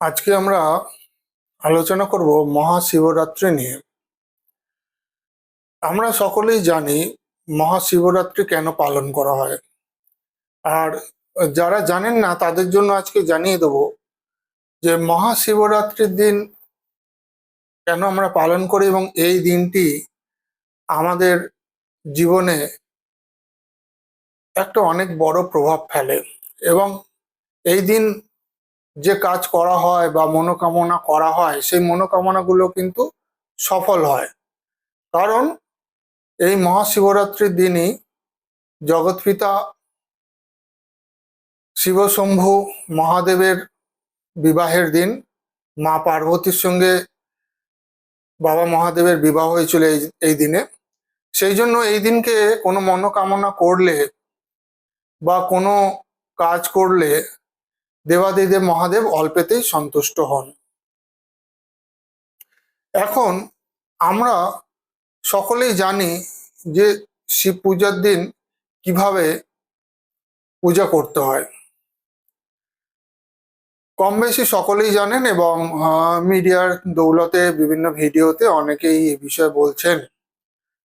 আজকে আমরা আলোচনা করব মহাশিবরাত্রি নিয়ে। আমরা সকলেই জানি মহাশিবরাত্রি কেন পালন করা হয়। আর যারা জানেন না, তাদের জন্য আজকে জানিয়ে দেব যে মহাশিবরাত্রির দিন কেন আমরা পালন করি এবং এই দিনটি আমাদের জীবনে একটা অনেক বড় প্রভাব ফেলে। এবং এই দিন যে কাজ করা হয় বা মনোকামনা করা হয়, সেই মনোকামনাগুলো কিন্তু সফল হয়। কারণ এই মহাশিবরাত্রির দিনই জগৎপিতা শিবশম্ভু মহাদেবের বিবাহের দিন, মা পার্বতীর সঙ্গে বাবা মহাদেবের বিবাহ হয়েছিল এই এই দিনে। সেই জন্য এই দিনকে কোনো মনোকামনা করলে বা কোনো কাজ করলে দেবাদিদেব মহাদেব অল্পেতেই সন্তুষ্ট হন। এখন আমরা সকলেই জানি যে শিব পূজার দিন কীভাবে পূজা করতে হয়। কম বেশি সকলেই জানেন এবং মিডিয়ার দৌলতে, বিভিন্ন ভিডিওতে অনেকেই এ বিষয়ে বলছেন।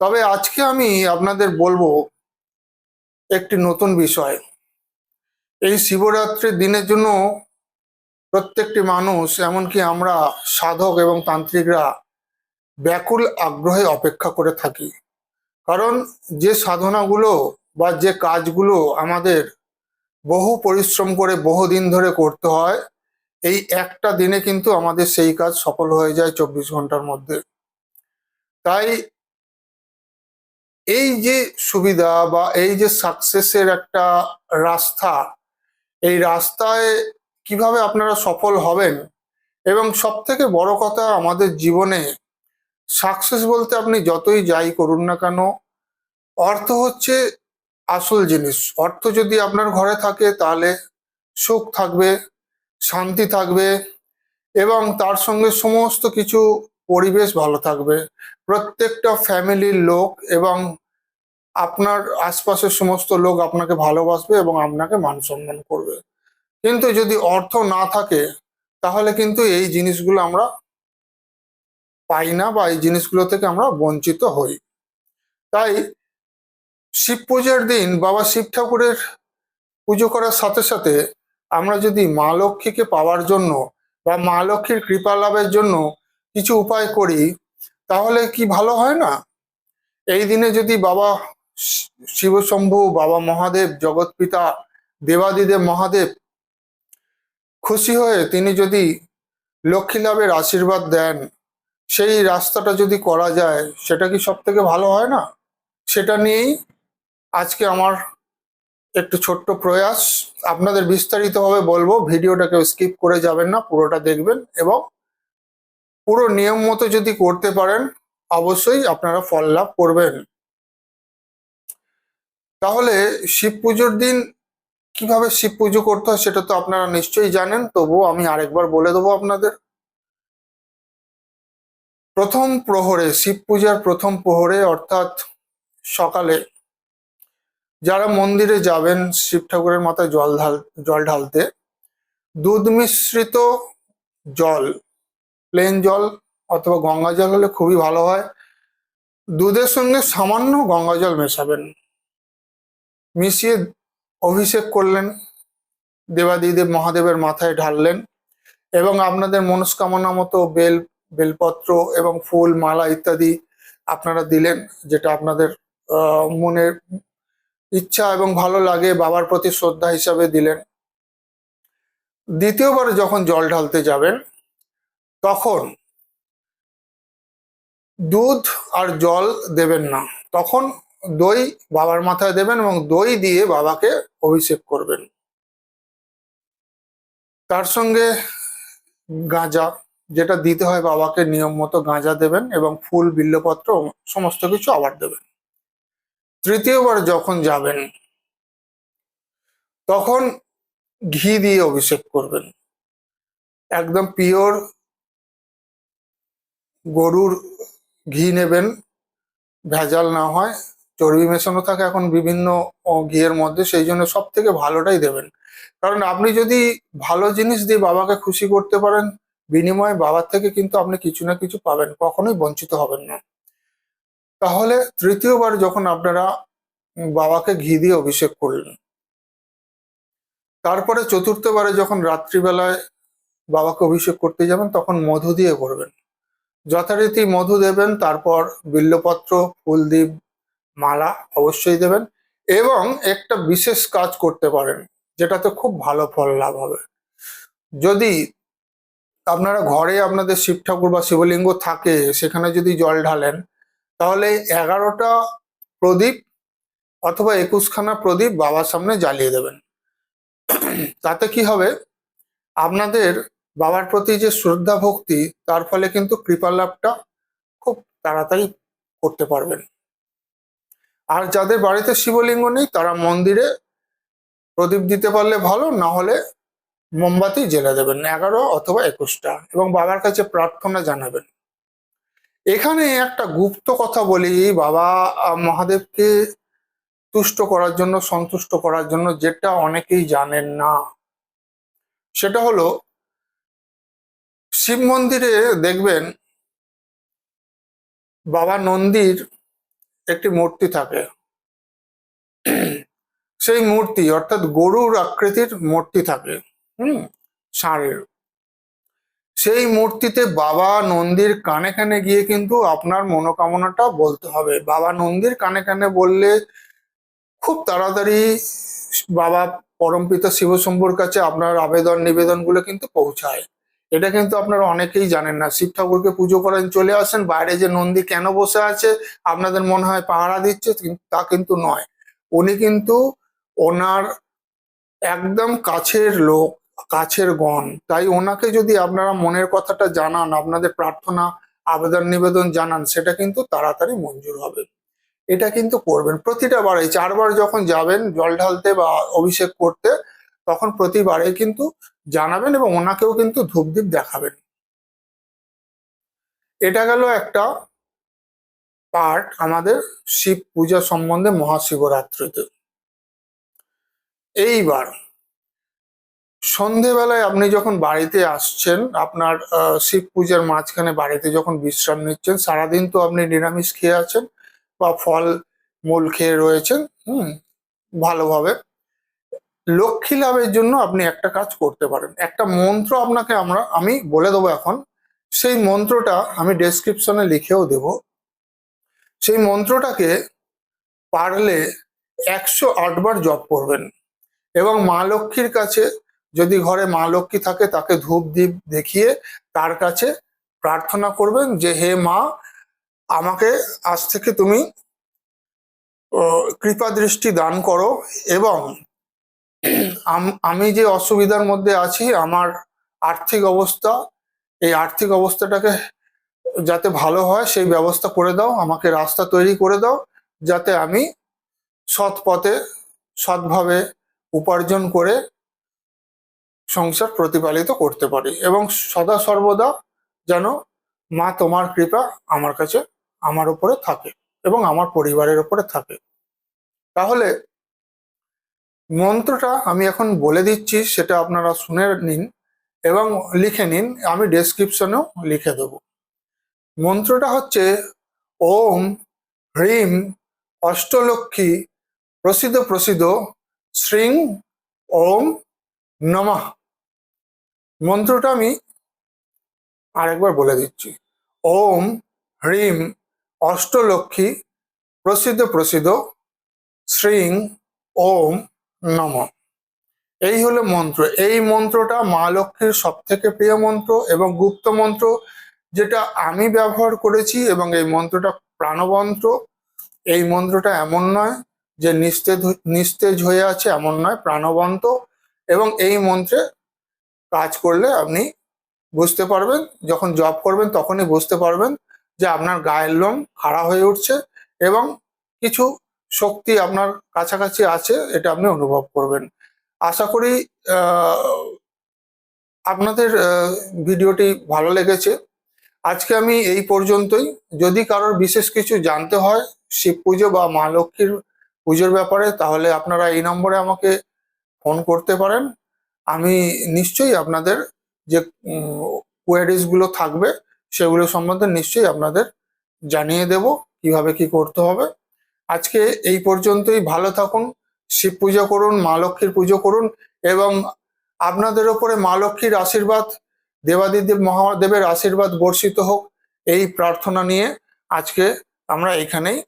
তবে আজকে আমি আপনাদের বলব একটি নতুন বিষয়। এই শিবরাত্রির দিনের জন্য প্রত্যেকটি মানুষ, এমনকি আমরা সাধক এবং তান্ত্রিকরা, ব্যাকুল আগ্রহে অপেক্ষা করে থাকি। কারণ যে সাধনাগুলো বা যে কাজগুলো আমাদের বহু পরিশ্রম করে বহুদিন ধরে করতে হয়, এই একটা দিনে কিন্তু আমাদের সেই কাজ সফল হয়ে যায় চব্বিশ ঘণ্টার মধ্যে। তাই এই যে সুবিধা বা এই যে সাকসেসের একটা রাস্তা এই রাস্তায় কীভাবে আপনারা সফল হবেন? এবং সব থেকে বড় কথা আমাদের জীবনে সাকসেস বলতে আপনি যতই যাই করুন না কেন, অর্থ হচ্ছে আসল জিনিস। অর্থ যদি আপনার ঘরে থাকে তাহলে সুখ থাকবে, শান্তি থাকবে এবং তার সঙ্গে সমস্ত কিছু পরিবেশ ভালো থাকবে। প্রত্যেকটা ফ্যামিলির লোক এবং আপনার আশপাশের সমস্ত লোক আপনাকে ভালোবাসবে এবং আপনাকে মান সম্মান করবে। কিন্তু যদি অর্থ না থাকে, তাহলে কিন্তু এই জিনিসগুলো আমরা পাই না বা এই জিনিসগুলো থেকে আমরা বঞ্চিত হই। তাই শিব পুজোর দিন বাবা শিব ঠাকুরের পুজো করার সাথে সাথে আমরা যদি মা লক্ষ্মীকে পাওয়ার জন্য বা মা লক্ষ্মীর কৃপা লাভের জন্য কিছু উপায় করি, তাহলে কি ভালো হয় না? এই দিনে যদি বাবা শিবশম্ভু, বাবা মহাদেব জগৎপিতা দেবাদিদেব, মহাদেব খুশি হয়ে তিনি যদি লক্ষ্মী লাভের আশীর্বাদ দেন, সেই রাস্তাটা যদি করা যায়, সেটা কি সব থেকে ভালো হয় না? সেটা নিয়েই আজকে আমার একটু ছোট্ট প্রয়াস। আপনাদের বিস্তারিতভাবে বলব ভিডিওটাকে স্কিপ করে যাবেন না, পুরোটা দেখবেন এবং পুরো নিয়ম মতো যদি করতে পারেন, অবশ্যই আপনারা ফল লাভ করবেন। তাহলে শিব পুজোর দিন কীভাবে শিব পুজো করতে হয় সেটা তো আপনারা নিশ্চয়ই জানেন, তবুও আমি আরেকবার বলে দেবো আপনাদের। প্রথম প্রহরে, শিব পূজার প্রথম প্রহরে অর্থাৎ সকালে যারা মন্দিরে যাবেন শিব ঠাকুরের মাথায় জল ঢাল, জল ঢালতে, দুধ মিশ্রিত জল প্লেন জল অথবা গঙ্গা জল হলে খুবই ভালো হয়। দুধের সঙ্গে সামান্য গঙ্গা জল মেশাবেন। মিশিয়ে অভিষেক করলেন দেবাদিদেব মহাদেবের মাথায় ঢাললেন এবং আপনাদের মনস্কামনা মতো বেল, বেলপত্র এবং ফুল, মালা ইত্যাদি আপনারা দিলেন, যেটা আপনাদের মনের ইচ্ছা এবং ভালো লাগে, বাবার প্রতি শ্রদ্ধা হিসাবে দিলেন। দ্বিতীয়বার যখন জল ঢালতে যাবেন, তখন দুধ আর জল দেবেন না। তখন দই বাবার মাথায় দেবেন এবং দই দিয়ে বাবাকে অভিষেক করবেন। তার সঙ্গে গাঁজা, যেটা দিতে হয় বাবাকে নিয়ম মতো গাঁজা দেবেন এবং ফুল, বিল্লপত্র সমস্ত কিছু আবার দেবেন। তৃতীয়বার যখন যাবেন, তখন ঘি দিয়ে অভিষেক করবেন। একদম পিওর গরুর ঘি নেবেন, ভেজাল না হয়। চর্বি মেশানো থাকে এখন বিভিন্ন ঘিয়ের মধ্যে, সেই জন্য সব থেকে ভালোটাই দেবেন। কারণ আপনি যদি ভালো জিনিস দিয়ে বাবাকে খুশি করতে পারেন, বিনিময়ে বাবার থেকে কিন্তু আপনি কিছু না কিছু পাবেন, কখনোই বঞ্চিত হবেন না। তাহলে তৃতীয়বার যখন আপনারা বাবাকে ঘি দিয়ে অভিষেক করলেন, তারপরে চতুর্থবারে যখন রাত্রিবেলায় বাবাকে অভিষেক করতে যাবেন, তখন মধু দিয়ে করবেন। যথারীতি মধু দেবেন, তারপর বিল্লপত্র ফুলদ্বীপ মালা অবশ্যই দেবেন এবং একটা বিশেষ কাজ করতে পারেন, যেটাতে খুব ভালো ফল লাভ হবে। যদি আপনারা ঘরে আপনাদের শিব ঠাকুর বা শিবলিঙ্গ থাকে, সেখানে যদি জল ঢালেন, তাহলে এগারোটা প্রদীপ অথবা একুশখানা প্রদীপ বাবার সামনে জ্বালিয়ে দেবেন। তাতে কি হবে? আপনাদের বাবার প্রতি যে শ্রদ্ধা ভক্তি তার ফলে কিন্তু কৃপা লাভটা খুব তাড়াতাড়ি করতে পারবেন। আর যাদের বাড়িতে শিবলিঙ্গ নেই, তারা মন্দিরে প্রদীপ দিতে পারলে ভালো না হলে মোমবাতি জ্বেলে দেবেন, এগারো অথবা একুশটা। এবং বাবার কাছে প্রার্থনা জানাবেন। এখানে একটা গুপ্ত কথা বলি বাবা মহাদেবকে তুষ্ট করার জন্য, সন্তুষ্ট করার জন্য যেটা অনেকেই জানেন না, সেটা হলো শিব মন্দিরে দেখবেন বাবা নন্দীর একটি মূর্তি থাকে। সেই মূর্তি অর্থাৎ গরুর আকৃতির মূর্তি থাকে, হুম, ষাঁড়ের। সেই মূর্তিতে বাবা নন্দীর কানে কানে গিয়ে কিন্তু আপনার মনোকামনাটা বলতে হবে। বাবা নন্দীর কানে কানে বললে খুব তাড়াতাড়ি বাবা পরমপিতা শিবশম্ভুর কাছে আপনার আবেদন নিবেদনগুলো কিন্তু পৌঁছায়। এটা কিন্তু আপনারা অনেকেই জানেন না। শিব ঠাকুরকে পুজো করেন চলে আসেন, বাইরে যে নন্দী কেন বসে আছে, আপনাদের মনে হয় পাহারা দিচ্ছে তা কিন্তু নয়। উনি কিন্তু ওনার একদম কাছের লোক, কাছের গণ। তাই ওনাকে যদি আপনারা মনের কথাটা জানান, আপনাদের প্রার্থনা, আবেদন, নিবেদন জানান, সেটা কিন্তু তাড়াতাড়ি মঞ্জুর হবে। এটা কিন্তু করবেন। প্রতিটা বারে, চারবার যখন যাবেন জল ঢালতে বা অভিষেক করতে, তখন প্রতিবারে কিন্তু জানাবেন এবং ওনাকেও কিন্তু ধূপদীপ দেখাবেন। এটা গেল একটা পার্ট আমাদের শিব পূজা সম্বন্ধে মহাশিবরাত্রিতে। এইবার সন্ধেবেলায় আপনি যখন বাড়িতে আসছেন, আপনার শিব পূজার মাঝখানে বাড়িতে যখন বিশ্রাম নিচ্ছেন, সারাদিন তো আপনি নিরামিষ খেয়ে আছেন বা ফল মূল খেয়ে রয়েছেন, হুম, ভালোভাবে। লক্ষ্মী লাভের জন্য আপনি একটা কাজ করতে পারেন। একটা মন্ত্র আপনাকে আমরা, আমি বলে দেবো এখন। সেই মন্ত্রটা আমি ডেসক্রিপশনে লিখেও দেব। সেই মন্ত্রটাকে পারলে একশো আটবার জপ করবেন। এবং মা লক্ষ্মীর কাছে যদি ঘরে মা লক্ষ্মী থাকে, তাকে ধূপ দ্বীপ দেখিয়ে তার কাছে প্রার্থনা করবেন যে, হে মা, আমাকে আজ থেকে তুমি কৃপা দৃষ্টি দান করো এবং আম- যে অসুবিধার মধ্যে আছি, আমার আর্থিক অবস্থা, এই আর্থিক অবস্থাটাকে যাতে ভালো হয়, সেই ব্যবস্থা করে দাও, আমাকে রাস্তা তৈরি করে দাও, যাতে আমি সৎ পথে সৎভাবে উপার্জন করে সংসার প্রতিপালিত করতে পারি এবং সদা সর্বদা যেন মা তোমার কৃপা আমার কাছে, আমার উপরে থাকে এবং আমার পরিবারের উপরে থাকে। তাহলে মন্ত্রটা আমি এখন বলে দিচ্ছি, সেটা আপনারা শুনে নিন এবং লিখে নিন, আমি ডেসক্রিপশনেও লিখে দেব। মন্ত্রটা হচ্ছে, ওম হ্রিম অষ্টলক্ষ্মী প্রসিদ্ধ প্রসিদ্ধ শ্রীং ওম নমঃ। মন্ত্রটা আমি আরেকবার বলে দিচ্ছি, ওম হ্রিম অষ্টলক্ষ্মী প্রসিদ্ধ প্রসিদ্ধ শ্রীং ওম নম। এই হলো মন্ত্র। এই মন্ত্রটা মা লক্ষ্মীর সব থেকে প্রিয় মন্ত্র এবং গুপ্ত মন্ত্র, যেটা আমি ব্যবহার করেছি এবং এই মন্ত্রটা প্রাণমন্ত্র এই মন্ত্রটা এমন নয় যে নিস্তেজ নিস্তেজ হয়ে আছে এমন নয়, প্রাণবন্ত। এবং এই মন্ত্রে কাজ করলে আপনি বুঝতে পারবেন, যখন জব করবেন তখনই বুঝতে পারবেন যে আপনার গায়ের লোম খাড়া হয়ে উঠছে এবং কিছু শক্তি আপনার কাছাকাছি আছে, এটা আপনি অনুভব করবেন। আশা করি আপনাদের ভিডিওটি ভালো লেগেছে। আজকে আমি এই পর্যন্তই। যদি কারোর বিশেষ কিছু জানতে হয়, শিব পুজো বা মা লক্ষ্মীর পুজোর ব্যাপারে, তাহলে আপনারা এই নম্বরে আমাকে ফোন করতে পারেন। আমি নিশ্চয়ই আপনাদের যে কোয়ারিজগুলো থাকবে, সেগুলো সম্বন্ধে নিশ্চয়ই আপনাদের জানিয়ে দেব, কীভাবে কি করতে হবে। আজকে এই পর্যন্তই ভালো থাকুন, শিব পুজো করুন, মা লক্ষ্মীর পুজো করুন এবং আপনাদের ওপরে মা লক্ষ্মীর আশীর্বাদ, দেবাদিদেব মহাদেবের আশীর্বাদ বর্ষিত হোক, এই প্রার্থনা নিয়ে আজকে আমরা এখানেই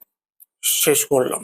শেষ করলাম।